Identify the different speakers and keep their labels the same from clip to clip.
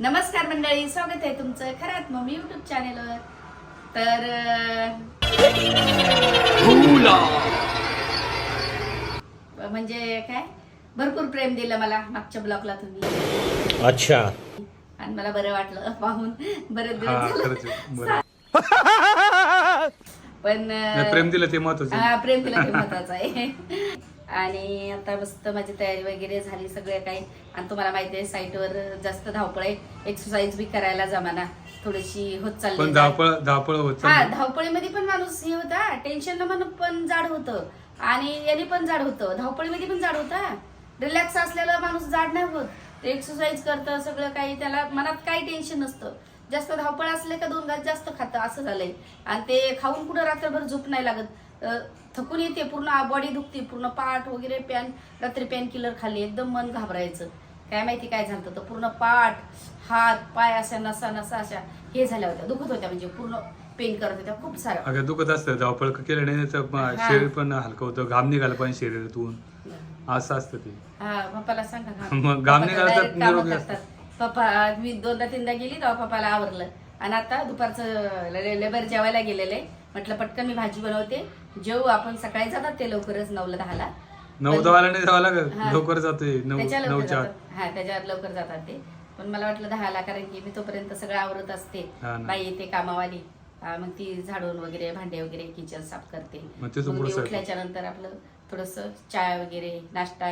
Speaker 1: नमस्कार मंडळी स्वागत आहे तुमचं खरात मम्मी युट्यूब चॅनेलवर तर अं, म्हणजे काय? भरपूर प्रेम दिलं मला मागच्या ब्लॉगला तुम्ही.
Speaker 2: अच्छा.
Speaker 1: आणि मला बरं वाटलं पाहून. बरेच
Speaker 3: हा
Speaker 1: दिवस
Speaker 3: खरंच
Speaker 1: झालं
Speaker 3: आहे. बरं.
Speaker 1: पण
Speaker 3: नाही,
Speaker 1: अं,
Speaker 3: प्रेम दिलं ते महत्वाचं.
Speaker 1: हा प्रेम दिला हे महत्वाचं आहे. आणि आता मस्त माझी तयारी वगैरे झाली सगळे काही. आणि तुम्हाला माहिती आहे साईटवर जास्त धावपळ आहे. एक्सरसाइज बी करायला जमाना. थोडीशी होत चालली.
Speaker 3: धावपळ धावपळ होत
Speaker 1: हा. धावपळीमध्ये पण माणूस हे होता. टेन्शन न म्हणून पण जाड होतं. आणि याने पण जाड होतं. धावपळीमध्ये पण जाड होता. रिलॅक्स असलेला माणूस जाड नाही होत. एक्सरसाइज करतं सगळं काही. त्याला मनात काही टेन्शन नसतं. जास्त धावपळ असले का दोन घास जास्त खातं असं झालंय. आणि ते खाऊन कुठं रात्रभर झोप नाही लागत. थकून येते पूर्ण बॉडी दुखते पूर्ण पाठ वगैरे पॅन रात्री पेन किलर खाल्ली एकदम मन घाबरायचं. काय माहिती काय झालं होतं पूर्ण पाठ हात पाय अशा नसा नसा अशा हे झाल्या होत्या दुखत होत्या म्हणजे पूर्ण पेन करत होत्या खूप सारं.
Speaker 3: अगं दुखत असतं धावपळ केल्याने तर म-
Speaker 1: हा.
Speaker 3: शरीर पण हलकं होतं घाम निघाला पण शरीरातून. असं असतं ते.
Speaker 1: हा पप्पाला सांगा.
Speaker 3: मग
Speaker 1: पप्पा
Speaker 3: निघालं तर
Speaker 1: direct कामं
Speaker 3: निरोगी
Speaker 1: करतात. पप्पा मी दोनदा तीनदा गेली तेव्हा पप्पाला आवरलं. आणि आता दुपारचं ले- लेबर जेवायला गेलेले म्हटलं पटकन मी भाजी बनवते. जेवू आपण सकाळी जातात ते लवकरच नऊला दहाला.
Speaker 3: नऊ दहाला नाही जावं लागत?
Speaker 1: हा.
Speaker 3: लवकर जातोय नऊ
Speaker 1: त्याच्या लवकर
Speaker 3: नऊच्या आत.
Speaker 1: जातात हा त्याच्यावर लवकर जातात ते. पण मला वाटलं दहाला कारण की मी तोपर्यंत सगळं आवरत असते.
Speaker 3: हा ना.
Speaker 1: बाई येते कामावाली. हा, मग ती झाडून वगैरे भांडे वगैरे किचन साफ करते.
Speaker 3: मग
Speaker 1: मग मी. उठल्याच्या नंतर आपलं थोडस चाय वगैरे नाश्ता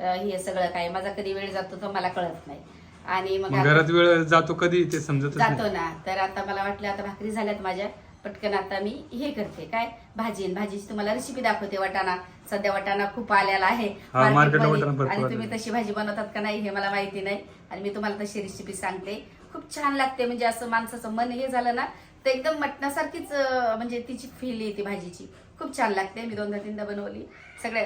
Speaker 1: अं, हे सगळं काय. माझा कधी वेळ जातो तो मला कळत नाही. आणि मग
Speaker 3: घरात वेळ जातो कधी? ते समजतच
Speaker 1: जातो ना. तर आता मला वाटलं आता भाकरी झाल्यात माझ्या. पटकन आता मी हे करते. काय? भाजी आणि भाजीची तुम्हाला रेसिपी दाखवते वाटाणा. सध्या वाटाणा खूप आलेला आहे. आणि तुम्ही. तशी भाजी बनवतात का नाही हे मला माहिती नाही. आणि मी तुम्हाला तशी रेसिपी सांगते. खूप छान लागते. म्हणजे असं माणसाचं मन हे झालं ना तर एकदम मटणासारखीच म्हणजे तिची फील येते भाजीची. खूप छान लागते. मी दोनदा तीनदा बनवली. सगळ्या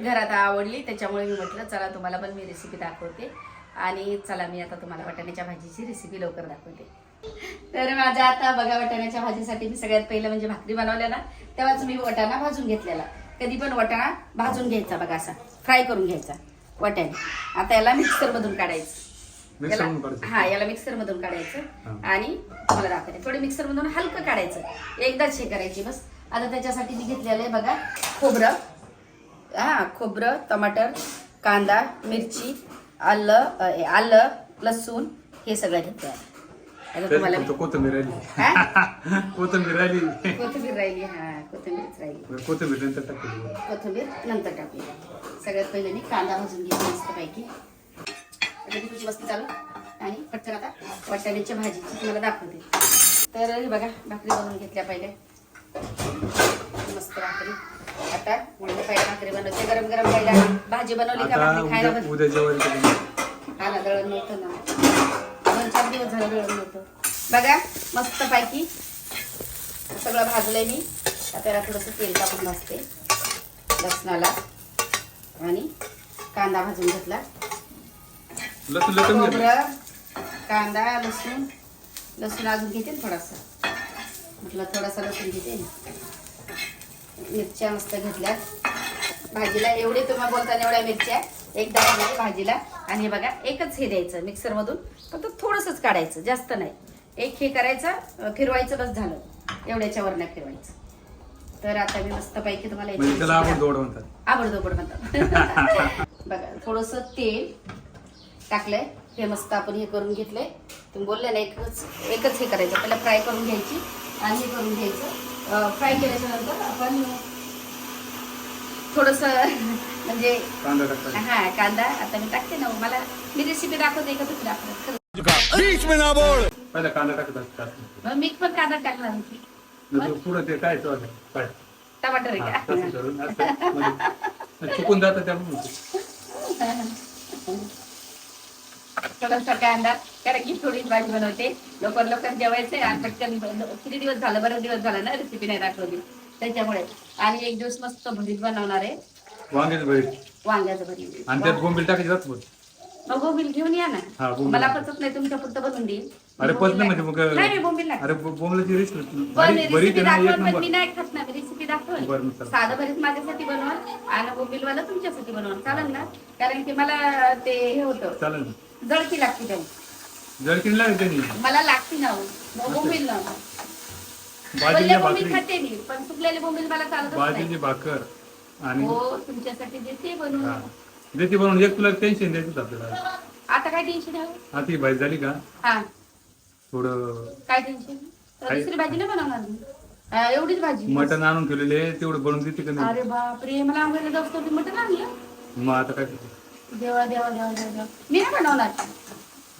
Speaker 1: घरात आवडली. त्याच्यामुळे मी म्हटलं चला तुम्हाला पण मी रेसिपी दाखवते. आणि चला मी आता तुम्हाला वाटाण्याच्या भाजीची रेसिपी लवकर दाखवते. तर माझ्या आता बघा वाटाण्याच्या भाजीसाठी मी सगळ्यात पहिलं म्हणजे भाकरी बनवल्या ना तेव्हाच मी वाटाणा भाजून घेतलेला. कधी पण वाटाणा भाजून घ्यायचा बघा असा. फ्राय करून घ्यायचा वाटाणे. आता याला मिक्सर मधून काढायचं याला-. हा याला मिक्सर मधून काढायचं. आणि तुम्हाला दाखवते. थोडे मिक्सर मधून हलकं काढायचं. एकदाच हे करायची बस. आता त्याच्यासाठी मी घेतलेलं आहे बघा खोबरं. हा खोबरं टमाटर कांदा मिरची आलं आलं लसूण हे सगळं घेतलं आहे. आता तुम्हाला
Speaker 3: फक्त कोथिंबीर राहिली.
Speaker 1: हा?
Speaker 3: कोथिंबीर राहिली.
Speaker 1: कोथिंबीर राहिली हा कोथिंबीरच राहिली.
Speaker 3: कोथिंबीर नंतर टाकली
Speaker 1: कोथिंबीर नंतर टाकली सगळ्यात पहिले मी कांदा भाजून घेतला मस्तपैकी. आता ती तुझी मस्ती चालू. आणि पटकन आता वाटाण्याच्या भाजीची तुम्हाला दाखवते. तर हे बघा भाकरी बनवून घेतल्या पहिले. मस्त भाकरी. आता म्हणजे पहिले भाकरी बनवते गरम गरम पहिला भाजी बनवली का
Speaker 3: आता
Speaker 1: भाकरी खायला
Speaker 3: उद्या
Speaker 1: बस
Speaker 3: उद्या जेवायला कधी?
Speaker 1: हा ना दळण नव्हतं ना. दिवस झालं बघा मस्त पैकी सगळं भाजलंय मी. त्याला थोडंसं तेल टाकून भाजते. लसणाला. आणि कांदा भाजून घेतला. खोबरं कांदा लसूण. लसूण अजून घेते थोडासा. म्हटलं थोडासा लसूण घेते. मिरच्या मस्त घेतल्या. भाजीला एवढे तुम्हाला बोलताना एवढ्या मिरच्या. एकदा भाजीला आणि हे बघा एकच हे द्यायचं मिक्सर मधून फक्त थोडंसंच काढायचं जास्त नाही. एक हे करायचं फिरवायचं बस झालं. एवढ्याच्या वर नाही फिरवायचं. तर आता मी मस्त पैकी तुम्हाला
Speaker 3: म्हणजे
Speaker 1: आवडदोबड म्हणतात. बघा थोडस तेल टाकलंय. हे मस्त आपण हे करून घेतलंय. तुम्ही बोलले ना एकच एकच हे करायचं. पहिला फ्राय करून घ्यायची आणि हे करून घ्यायचं. फ्राय केल्याच्यानंतर आपण थोडस म्हणजे
Speaker 3: कांदा
Speaker 1: हा कांदा आता मी टाकते ना मला मी रेसिपी दाखवते का तुम्ही दाखवत?
Speaker 2: बीच में ना बोल.
Speaker 3: पहिला कांदा.
Speaker 1: मग मी पण कांदा टाकला होती.
Speaker 3: नंतर पुढं ते काय तो काय?
Speaker 1: टमाटर आहे
Speaker 3: हा,
Speaker 1: का?
Speaker 3: तसं करून असं म्हणजे चुकून जातं त्यामुळे
Speaker 1: थोडासा कांदा कारण की भाजी बनवते. लवकर लवकर जेवायचे आणि पटकन किती दिवस झालं? बरेच दिवस झालं ना रेसिपी नाही दाखवली. त्याच्यामुळे. आणि एक दिवस मस्त भरीत बनवणार आहे.
Speaker 3: वांग्याचं भरीत.
Speaker 1: वांग्याचं भरीत.
Speaker 3: आणि त्यात बोंबील टाकायचे जात.
Speaker 1: मग. बोंबील घेऊन या
Speaker 3: हा,
Speaker 1: ना
Speaker 3: बोंबील.
Speaker 1: मला पचत नाही तुमच्या पुरतं बनवून देईल
Speaker 3: अरे पचत नाही म्हणजे मग
Speaker 1: नाही मी बोंबील नाही.
Speaker 3: अरे बो- बोंबलाची रेसिपी
Speaker 1: पण
Speaker 3: भरीत भरीत
Speaker 1: रेसिपी
Speaker 3: आहे ना एक
Speaker 1: दाखवून पण
Speaker 3: नंबर.
Speaker 1: मी नाही खात ना. रेसिपी
Speaker 3: बरं,
Speaker 1: दाखवून
Speaker 3: चला.
Speaker 1: साधं भरीत माझ्यासाठी बनवा आणि बोंबील वाला तुमच्यासाठी बनवा चालेल ना? कारण की मला ते हे होतं.
Speaker 3: चालेल
Speaker 1: जळकी लागते त्याला
Speaker 3: जर किनला आहे त्यांनी.
Speaker 1: मला लागते ना हो. बोंबील ना
Speaker 3: बाजरीच्या
Speaker 1: बोंबील
Speaker 3: भाकरी.
Speaker 1: खाते मी पण सुकलेले बोंबील मला चालतच
Speaker 3: बाजरीची
Speaker 1: नाही
Speaker 3: भाकर आणि
Speaker 1: हो तुमच्यासाठी देते बनवून.
Speaker 3: देते बनवून एक तुला टेन्शन द्यायचं आपल्याला.
Speaker 1: आता काय टेन्शन आहे?
Speaker 3: आता ही भाजी झाली का?
Speaker 1: हा.
Speaker 3: थोडं
Speaker 1: काय टेन्शन तर
Speaker 3: काय?
Speaker 1: दुसरी भाजी नाही बनवणार मी. हा, एवढीच भाजी.
Speaker 3: मटण आणून ठेवलेले तेवढं बनवून देते का नाही?
Speaker 1: अरे बापरे मला आंघोळीला तुम्ही मटण आणलं?
Speaker 3: मग आता काय करते?
Speaker 1: देवा देवा देवा देवा देवा. मी नाही बनवणार.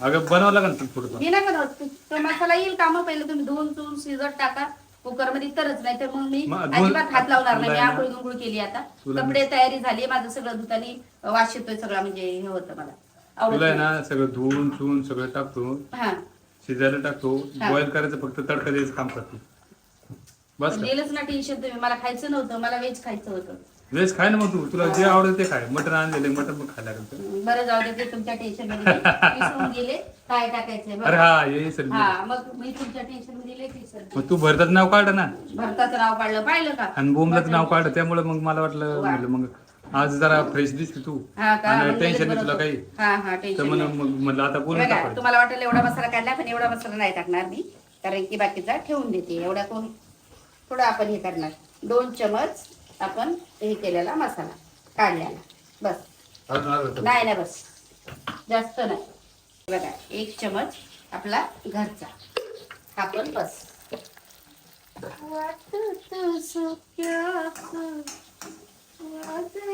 Speaker 3: अगं बनवावं लागेल ना
Speaker 1: मी नाही बनवत. तो मसाला येईल का मग पहिले तुम्ही धुवून चुवून शिजत टाका. कुकरमध्ये तरच नाही तर मग मी
Speaker 3: मग धुवून-
Speaker 1: अजिबात हात लावणार नाही. मी
Speaker 3: तुला
Speaker 1: आंघोळ गुंघोळ केली आता.
Speaker 3: तुला
Speaker 1: कपडे तयारी झाली माझं सगळं धुतानी वास येतोय सगळा म्हणजे हे होतं मला. आवडत
Speaker 3: तुला आहे
Speaker 1: नाही.
Speaker 3: ना सगळं धुवून चुवून सगळं टाकतो.
Speaker 1: हा.
Speaker 3: शिजायला टाकतो.
Speaker 1: हा.
Speaker 3: बॉईल करायचं फक्त तडका द्यायचं काम करतो. बस का?
Speaker 1: दिलंच ना टेन्शन तुम्ही. मला खायचं नव्हतं मला व्हेज खायचं होतं.
Speaker 3: वेज खाय ना मग तू. तुला जे आवडेल ते खाय. मटण आणलेले मटण मग खायला लागेल.
Speaker 1: बरं जाऊ दे ते तुमच्या टेन्शनमध्ये मी विसरून गेले. काय टाकायचंय
Speaker 3: अरे. हा ये सर
Speaker 1: हा मग मी तुमच्या टेन्शनमध्ये गेले की सर.
Speaker 3: मग तू भरताचं नाव काढ ना.
Speaker 1: भरताचं नाव काढलं पाहिलं का?
Speaker 3: आणि बोमलाचं नाव काढ त्यामुळे मग मला वाटलं
Speaker 1: वा.
Speaker 3: म्हणलं मग आज जरा फ्रेश दिसते तू.
Speaker 1: हा का?
Speaker 3: आणि
Speaker 1: मग
Speaker 3: टेन्शन
Speaker 1: लगेच
Speaker 3: नाही तुला. काही.
Speaker 1: हा हा
Speaker 3: तर
Speaker 1: टेन्शन
Speaker 3: म्हणून
Speaker 1: नाही.
Speaker 3: मग म्हणलं आता बोलून
Speaker 1: बघा. तुम्हाला वाटेल एवढा मसाला काढला पण एवढा मसाला नाही टाकणार मी. कारण की बाकीचा ठेवून देते. एवढा कोण थोडा आपण हे करणार. दोन चमच आपण हे केलेला मसाला काढलेला बस. नाही नाही बस. जास्त नाही. बघा एक चमच आपला घरचा. हा पण बस.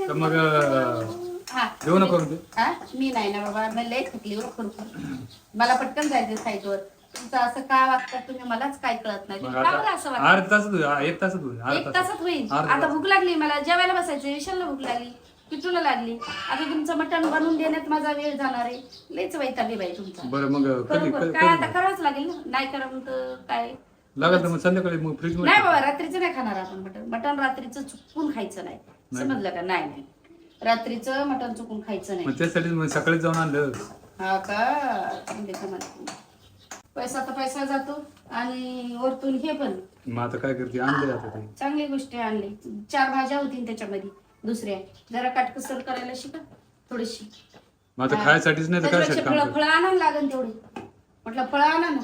Speaker 3: तर मग
Speaker 1: हा.
Speaker 3: जेवण करून दे
Speaker 1: हा? मी नाही ना बाबा मी लय थकली हो खरोखर मला पटकन जायचं साईटवर. तुमचं असं का वागतात तुम्ही मलाच काय कळत नाही.
Speaker 3: मग
Speaker 1: का बरं असं
Speaker 3: आता अर्धा होईल एक तासात होईल.
Speaker 1: एक तासात होईल.
Speaker 3: अर्धा
Speaker 1: आता
Speaker 3: तास.
Speaker 1: भूक लागली मला जेवायला बसायचं विशालला भूक लागली. किटूला लागली. आता तुमचं मटण बनवून देण्यात माझा वेळ जाणार आहे. लयच वैतागली बाई तुमचा.
Speaker 3: बरं मग कधी
Speaker 1: बरोबर.
Speaker 3: कधी-
Speaker 1: काय आता
Speaker 3: कधी
Speaker 1: करावंच लागेल ना? नाही करा तर काय?
Speaker 3: लागत मग संध्याकाळी मग फ्रीज
Speaker 1: नाही
Speaker 3: मध्ये
Speaker 1: बाबा रात्रीचं नाही खाणार आपण मटण. मटण रात्रीचं चुकून खायचं नाही. समजलं का? नाही नाही. रात्रीचं मटण चुकून खायचं नाही.
Speaker 3: मग त्यासाठी मग सकाळी जाऊन आणलं.
Speaker 1: हा का? म्हणजे. पैसा तर पैसा जातो. आणि वरतून हे पण.
Speaker 3: मग आता काय करते? आणले आता ते.
Speaker 1: चांगली गोष्टी आणली. चार भाज्या होती त्याच्यामध्ये. दुसऱ्या. जरा काटकसर करायला शिका थोडीशी.
Speaker 3: मग आता खायसाठीच नाही तर
Speaker 1: त्याच्यापेक्षा
Speaker 3: काय काम
Speaker 1: फळं आणायला लागेल तेवढी. म्हटलं फळं आणा ना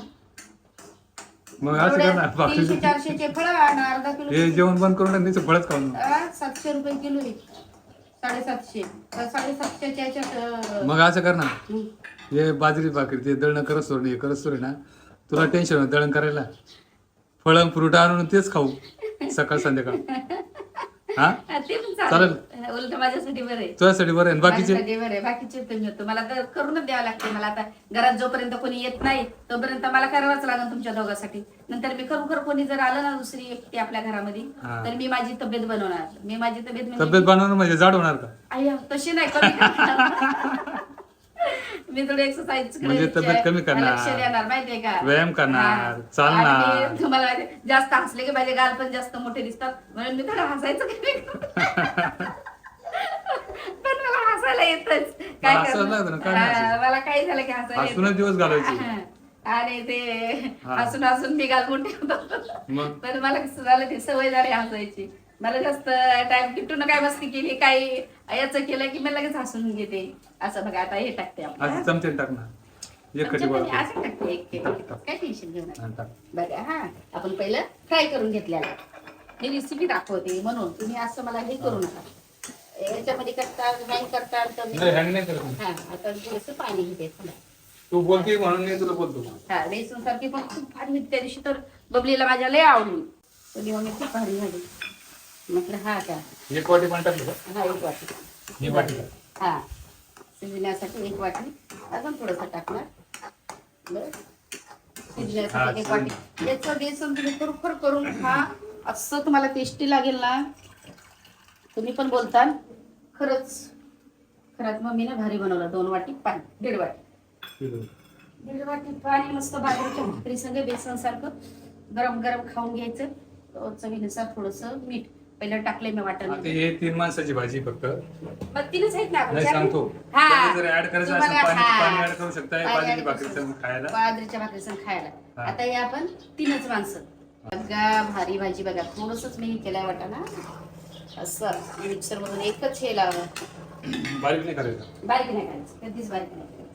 Speaker 3: मग असं
Speaker 1: एवढ्या
Speaker 3: करणार
Speaker 1: तीनशे
Speaker 3: बाकी
Speaker 1: चारशेचे फळं आणा अर्धा
Speaker 3: हे
Speaker 1: किलो.
Speaker 3: जेवण बंद करून फळच खाऊन
Speaker 1: आ, सातशे रुपये किलो आहे. साडेसातशे. तर साडेसातशेच्या याच्यात अं,
Speaker 3: मग असं कर ना
Speaker 1: हं.
Speaker 3: हे बाजरी भाकरी ते दळणं करत सोड हे करत सोड ना. तुला टेन्शन होतं दळण करायला. फळं फ्रुट आणून तेच खाऊ सकाळ संध्याकाळ. हा?
Speaker 1: ते पण चालेल. उलट माझ्यासाठी बरं आहे.
Speaker 3: तुझ्यासाठी बरं आहे. बाकीचे?
Speaker 1: माझ्यासाठी बरं आहे. बाकीचे तुम्ही होतो मला तर करूनच द्यावं लागते मला आता घरात जोपर्यंत कोणी येत नाही तोपर्यंत मला करावंच लागेल तुमच्या दोघांसाठी. नंतर मी खरोखर कोणी जर आलं ना दुसरी व्यक्ती आपल्या घरामध्ये
Speaker 3: हा.
Speaker 1: तर मी माझी तब्येत बनवणार. मी माझी तब्येत म्हणजे
Speaker 3: तब्येत बनवणं म्हणजे जाड होणार का?
Speaker 1: अय्या, तशी नाही. कमी करणार. मी थोडी एक्सरसाइज
Speaker 3: म्हणजे तब्येत कमी करणार.
Speaker 1: लक्ष देणार माहितीये का
Speaker 3: व्यायाम करणार,
Speaker 1: हा.
Speaker 3: चालणार.
Speaker 1: आणि मी तुम्हाला माहितीये, जास्त हसले की माझे गाल पण जास्त मोठे दिसतात म्हणून मी थोडं हसायचं कमी करते. पण मला हसायला येतच काय
Speaker 3: मला लागतं ना? काय
Speaker 1: हा,
Speaker 3: हसायचं?
Speaker 1: मला झालं की हसायला येतं.
Speaker 3: हसूनच दिवस घालवायचे
Speaker 1: हा. आणि ते
Speaker 3: हा.
Speaker 1: हसून हसून मी गाल मोठे होतो
Speaker 3: मग
Speaker 1: पण मला कसं झालं ते सवय झाली हसायची मला जास्त टाइम किटून काय मस्ती केली काही याचं केलं की मी लगेच हसून घेते. असं बघा आता हे टाकते आपण.
Speaker 3: असं चमचे टाक ना एक कटी
Speaker 1: असं टाकते एक. काय टेन्शन घेऊ नका. बघा हा. आपण पहिलं फ्राय करून घेतलेला. मी रेसिपी दाखवते म्हणून. तुम्ही असं मला हे करू नका. याच्यामध्ये करता नाही करता तर मी-
Speaker 3: नाही हँग नाही करत मी.
Speaker 1: हा आता थोडंसं पाणी घेते थोडं.
Speaker 3: तू बोलते म्हणून मी तुला बोलतो.
Speaker 1: हा बेसन सारखी पण खूप भारी होती. त्या दिवशी तर बबलीला माझ्या लय आवडली. पण मम्मी खूप भारी झाली. म्हटलं हा का
Speaker 3: एक वाटी पण टाकलं का?
Speaker 1: हा एक वाटी.
Speaker 3: ही वाटी. का?
Speaker 1: हा. शिजण्यासाठी एक वाटी. अजून थोडंसं टाकणार. शिजण्यासाठी एक वाटी. याचं बेसन तुम्ही खरोखर करून खा. असं तुम्हाला टेस्टी लागेल ना. तुम्ही पण बोलताल. खरंच. खरंच मम्मीने भारी बनवलं. दोन वाटी पाणी. दीड वाटी. दीड वाटी पाणी मस्त बाजरीच्या भाकरी सगळं बेसन सारखं गरम गरम खाऊन घ्यायचं. चवीनुसार थोडस मीठ. पहिलं टाकलंय मी
Speaker 3: आता
Speaker 1: वाटण
Speaker 3: हे तीन माणसाची भाजी फक्त.
Speaker 1: मग तीनच आहेत ना
Speaker 3: नाही? सांगतो.
Speaker 1: हा.
Speaker 3: त्यामध्ये जर ऍड करायचं असेल
Speaker 1: तुम्हाला-
Speaker 3: पाणी
Speaker 1: हा.
Speaker 3: पाणी ऍड करू शकताय
Speaker 1: पाणी
Speaker 3: बाजरीची
Speaker 1: add
Speaker 3: भाकरी
Speaker 1: करू
Speaker 3: संग
Speaker 1: शकता.
Speaker 3: खायला.
Speaker 1: बाजरीच्या भाकरी संग खायला.
Speaker 3: हा.
Speaker 1: आता हे आपण तीनच माणसं. बघा भारी भाजी बघा. थोडसच मी हे केलाय वाटा ना? असं. मिक्सर मधून एकच हे लावलं.
Speaker 3: बारीक नाही करायचं.
Speaker 1: बारीक नाही करायचं. कधीच बारीक नाही करायचं.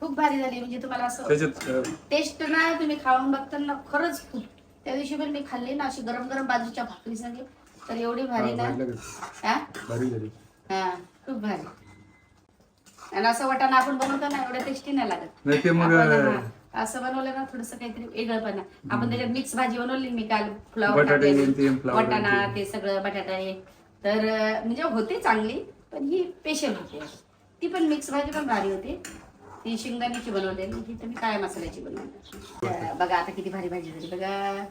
Speaker 1: खूप भारी झाली. म्हणजे तुम्हाला असं
Speaker 3: त्याच्यात अं,
Speaker 1: टेस्ट ना तुम्ही खाऊन बघताना खरंच खूप त्या दिवशी पण मी खाल्ली ना अशी गरम गरम बाजूच्या भाकरी संगे तर एवढी भारी ना. हा?
Speaker 3: भारी झाली.
Speaker 1: हा खूप भारी. आणि असं वाटाणा आपण बनवतो ना एवढं टेस्टी नाही लागत.
Speaker 3: नाही ते मग
Speaker 1: आपण,
Speaker 3: अं,
Speaker 1: हा, असं बनवलं ना थोडस काहीतरी वेगळंपणा आपण त्याच्यात मिक्स भाजी बनवली मी काल फ्लावर
Speaker 3: बटाटे
Speaker 1: टाकलेले,
Speaker 3: ते, फ्लावर
Speaker 1: वाटाणा
Speaker 3: ते.
Speaker 1: ते सगळं बटाटा हे. तर अं, म्हणजे होते चांगली पण ही स्पेशल होती. ती पण मिक्स भाजी पण भारी होती. ती शेंगदाण्याची बनवलेली ही मी काळ्या मसाल्याची बनवली बघा आता किती भारी भाजी झाली. बघा.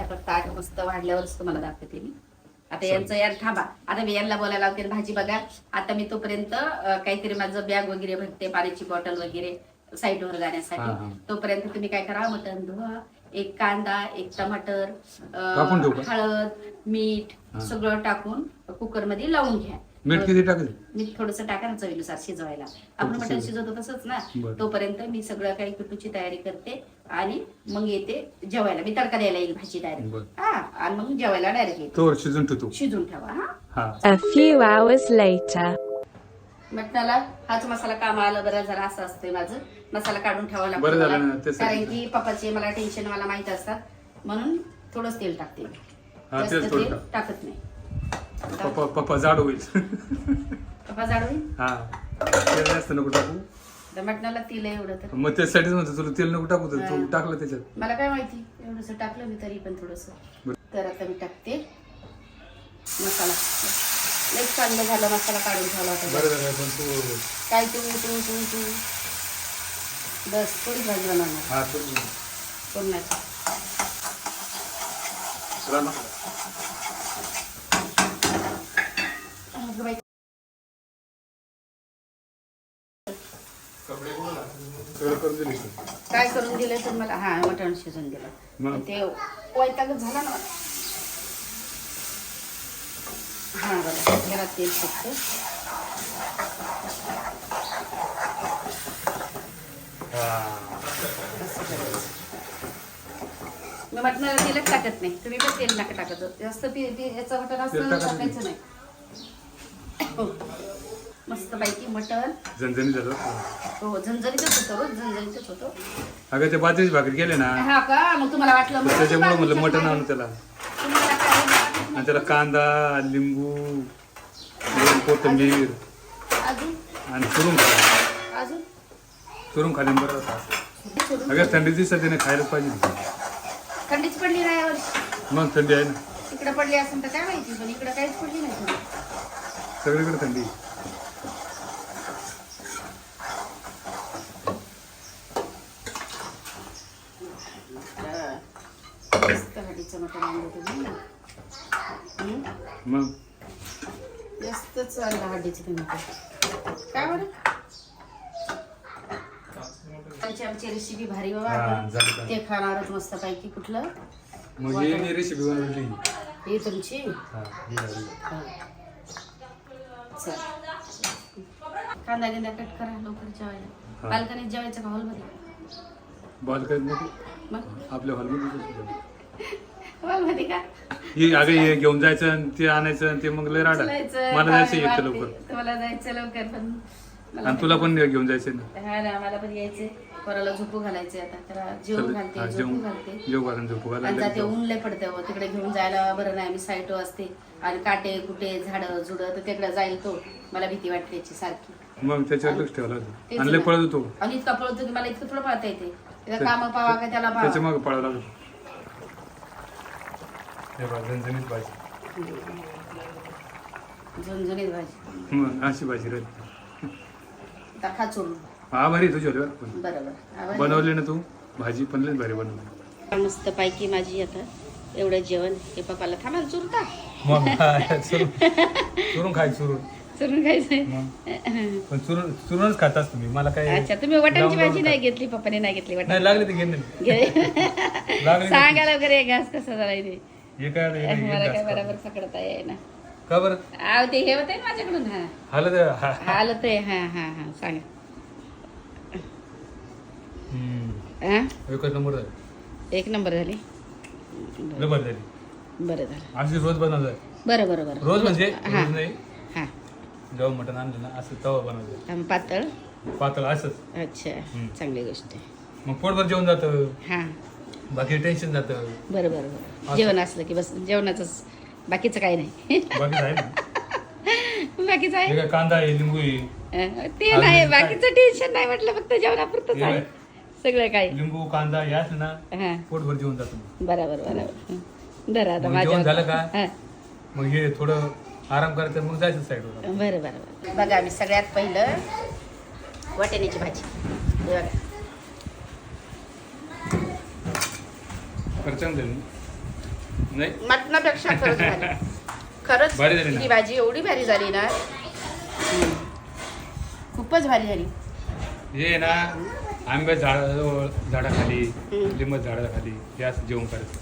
Speaker 1: आता ताट मस्त वाढल्यावरच तुम्हाला दाखवते मी. आता यांचं यार थांबा. आता मी यांना बोलायला लावते. भाजी बघा. आता मी तोपर्यंत काहीतरी माझं बॅग वगैरे भरते पाण्याची बॉटल वगैरे साईडवर जाण्यासाठी. तोपर्यंत तुम्ही काय करा मटण धुवा. एक कांदा एक टमाटर? हळद मीठ. सगळं टाकून कुकरमध्ये लावून घ्या.
Speaker 3: मीठ किती टाकायचं
Speaker 1: मीठ थोडस टाका ना चवीनुसार शिजवायला आपण मटण
Speaker 3: शिजव.
Speaker 1: शिजवतो तसंच ना
Speaker 3: बरं.
Speaker 1: तोपर्यंत मी सगळं काही कुटूची तयारी करते आणि मग येते जेवायला मी तडका द्यायला येईल भाजी डायरेक्ट
Speaker 3: बरं.
Speaker 1: हा आणि मग जेवायला डायरेक्ट येते
Speaker 3: तोवर शिजून ठेवतो
Speaker 1: शिजून ठेवा हा
Speaker 3: हा
Speaker 4: A few hours later.
Speaker 1: मटणाला हाच मसाला कामा आला बरं जरा असं असतंय माझं मसाला काढून ठेवावा लागतो
Speaker 3: बरं झालं
Speaker 1: मला.
Speaker 3: ना, ते
Speaker 1: कारण
Speaker 3: सांगितलं.
Speaker 1: की पप्पाचे मला टेन्शन मला माहीत असतात म्हणून थोडंच तेल टाकते मी.
Speaker 3: हा,
Speaker 1: जास्त
Speaker 3: तेल थोडं
Speaker 1: तेल
Speaker 3: टाक.
Speaker 1: टाकत नाही
Speaker 3: पप्पा पप्पा जाड होईल.
Speaker 1: पप्पा जाडवी
Speaker 3: हा. तेल जास्त नको टाकू.
Speaker 1: तर मटणाला तेल आहे एवढं तर.
Speaker 3: मग त्यासाठीच म्हणतो तुला तेल नको टाकू तर तू
Speaker 1: हा.
Speaker 3: टाकलं त्याच्यात.
Speaker 1: मला काय माहिती? एवढंसं टाकलं मी तरी पण थोडस. तर आता मी टाकते. मसाला. लई चांगलं झालं मसाला काढून होता.
Speaker 3: बरं झालं पण तू
Speaker 1: काय तू तू तू तू बस थोडी भाजी बनवणार.
Speaker 3: हा तू
Speaker 1: कोणाची काय करून दिलं तर मला हा मटण शिजून दिलं? ते वैतागच झाला ना. हा बरं जरा तेल करायचं. मी मटणाला तेलच टाकत नाही तुम्ही पण तेल नका टाकत. जास्त याचं मटण असतं
Speaker 3: टाकायचं
Speaker 1: टाकायचं मस्त पैकी मटण.
Speaker 3: झणझणीत झालं
Speaker 1: हो झणझणीतच होतं रोज झणझणीतच होतं.
Speaker 3: अगं ते बाजरीची भाकरी केले ना
Speaker 1: हा का? मग तुम्हाला वाटलं
Speaker 3: तर
Speaker 1: मग
Speaker 3: त्याच्यामुळे म्हणलं
Speaker 1: बाजरीच्या
Speaker 3: मटण आणून
Speaker 1: भाकरी-
Speaker 3: त्याला.
Speaker 1: तुम्हाला काय वाटलं?
Speaker 3: आणि त्याला कांदा लिंबू दोन कोथिंबीर
Speaker 1: अजून?
Speaker 3: आणि चुरून खा
Speaker 1: अजून?
Speaker 3: चुरून खाली बरं होता
Speaker 1: सोडून
Speaker 3: अगं थंडी दिवसात त्याने खायलाच पाहिजे.
Speaker 1: थंडीच पडली नाही यावर्षी.
Speaker 3: मग थंडी आहे ना.
Speaker 1: तिकडे पडली असेल तर काय माहिती पण इकडे काहीच पडली नाही. थंडी.
Speaker 3: सगळीकडे थंडी? मग?
Speaker 1: जास्तच आणलं. काय बरं? आमची आमची रेसिपी भारी बाबा. आपण? ते खाणारच मस्त पैकी कुठलं
Speaker 3: रेसिपी बनवली.
Speaker 1: ही तुमची?
Speaker 3: हा,
Speaker 1: कांदा गिंदा कट करा लवकर जेवायला.
Speaker 3: हा.
Speaker 1: बाल्कनीत जेवायचं का हॉलमध्ये
Speaker 3: बॉल करत नको.
Speaker 1: मग?
Speaker 3: आपल्या हॉलमध्ये
Speaker 1: हॉलमध्ये का?
Speaker 3: ही अगं हे घेऊन जायचं आणि ते आणायचं आणि ते मग लय राडा.
Speaker 1: उचलायचं,
Speaker 3: मला जायचं
Speaker 1: पाणी
Speaker 3: एकटं
Speaker 1: वाटते.
Speaker 3: लवकर
Speaker 1: तुम्हाला जायचं लवकर पण मला
Speaker 3: आणि तुला पण घेऊन जायचं ना.
Speaker 1: हा ना मला पण यायचे पोराला झोपू घालायचे आता त्याला जेवू
Speaker 3: चल,
Speaker 1: घालते झोपू घालते.
Speaker 3: जेव घालून झोपू
Speaker 1: आणि
Speaker 3: घालायला
Speaker 1: जाते ऊन लय पडते हो. तिकडे घेऊन जायला बरं नाही मी साईटो असते. आणि काटे कुटे झाडं झुडं तर तिकडे जाईल तो. मला भीती वाटते त्याची सारखी.
Speaker 3: मग त्याच्यावर लक्ष ठेवलं
Speaker 1: तेच
Speaker 3: होतं आणि लय
Speaker 1: ना.
Speaker 3: पळत होतो
Speaker 1: आणि इतका पळतो की मला इतकं थोडं पळता येते. त्याला काम पावा का त्याला
Speaker 3: त्याच्या
Speaker 1: पावा
Speaker 3: मागे पळावं लागलं हे बघ, झणझणीत भाजी.
Speaker 1: झणझणीत भाजी.
Speaker 3: मग अशी भाजी राहते.
Speaker 1: आता खा चोरून.
Speaker 3: हा भारी तुझ्या बरं पण
Speaker 1: बरोबर
Speaker 3: बनवली ना तू? भाजी पण लय भारी बनवली.
Speaker 1: मस्त पैकी माझी आता एवढं जेवण हे पप्पाला थांबा चुरता
Speaker 3: मग चुरून. खाय चुरून.
Speaker 1: चुरून
Speaker 3: मग. पण चुरून चुरूनच खातास तुम्ही. मला काय
Speaker 1: अच्छा तुम्ही वटांची
Speaker 3: लावून
Speaker 1: भाजी नाही घेतली पप्पाने नाही घेतली
Speaker 3: नाही लागले ते घेणे
Speaker 1: घे.
Speaker 3: लागले ते.
Speaker 1: सांगायला वगैरे घास कसा झाला ते.
Speaker 3: हे काय हे काय- हे
Speaker 1: मला
Speaker 3: काय?
Speaker 1: बरोबर पकडता येईना.
Speaker 3: का बरं?
Speaker 1: आव ते हे होते ना माझ्याकडून? हा.
Speaker 3: हालत आहे, हा हा.
Speaker 1: आलं ते हा हा हा. सांगा.
Speaker 3: हम्म. एकच नंबर झाले.
Speaker 1: एक नंबर झाली?
Speaker 3: लय भारी झाली.
Speaker 1: बरं झालं.
Speaker 3: अशी रोज
Speaker 1: बरं बरं बरं.
Speaker 3: रोज म्हणजे?
Speaker 1: हा.
Speaker 3: रोज नाही.
Speaker 1: हा.
Speaker 3: जेव्हा मटण आणलं ना असं तवा बनवलं.
Speaker 1: आम पातळ?
Speaker 3: पातळ असंच.
Speaker 1: अच्छा.
Speaker 3: हम्म.
Speaker 1: चांगली गोष्ट आहे.
Speaker 3: मग पोटभर जेवण जातं.
Speaker 1: हां.
Speaker 3: बाकी टेन्शन जातं.
Speaker 1: बरं बरं बरं. जेवण असलं की बस जेवणाचंच बाकीचं काही नाही.
Speaker 3: बाकी आहे ना
Speaker 1: बाकीचं
Speaker 3: हे
Speaker 1: आहे
Speaker 3: काय कांदा आहे लिंबू आहे?
Speaker 1: अं, ते नाही? बाकीचं टेन्शन नाही म्हटलं फक्त जेवणापुरतंच आहे. सगळं काही
Speaker 3: लिंबू कांदा हे असलं ना
Speaker 1: हां.
Speaker 3: पोटभर जेवण जातं.
Speaker 1: बरोबर बरोबर. धरा आता
Speaker 3: मग
Speaker 1: माझ्या
Speaker 3: जेवण झालं का?
Speaker 1: हां.
Speaker 3: मग हे थोडं आराम करायचं मग जायचं साईडवर
Speaker 1: बरं बरं बरं. बघा आम्ही सगळ्यात पहिलं वाटाण्याची भाजी. हे बघा.
Speaker 3: खर्च झाली. नाही?
Speaker 1: मटणापेक्षा खरंच भारी. खरंच
Speaker 3: भारी झाली ना?
Speaker 1: ही भाजी एवढी भारी झाली ना. खूपच भारी झाली.
Speaker 3: हे ना आंब्या झाडाजवळ झाडाखाली. लिंबत झाडाखाली असं जेवण करायचं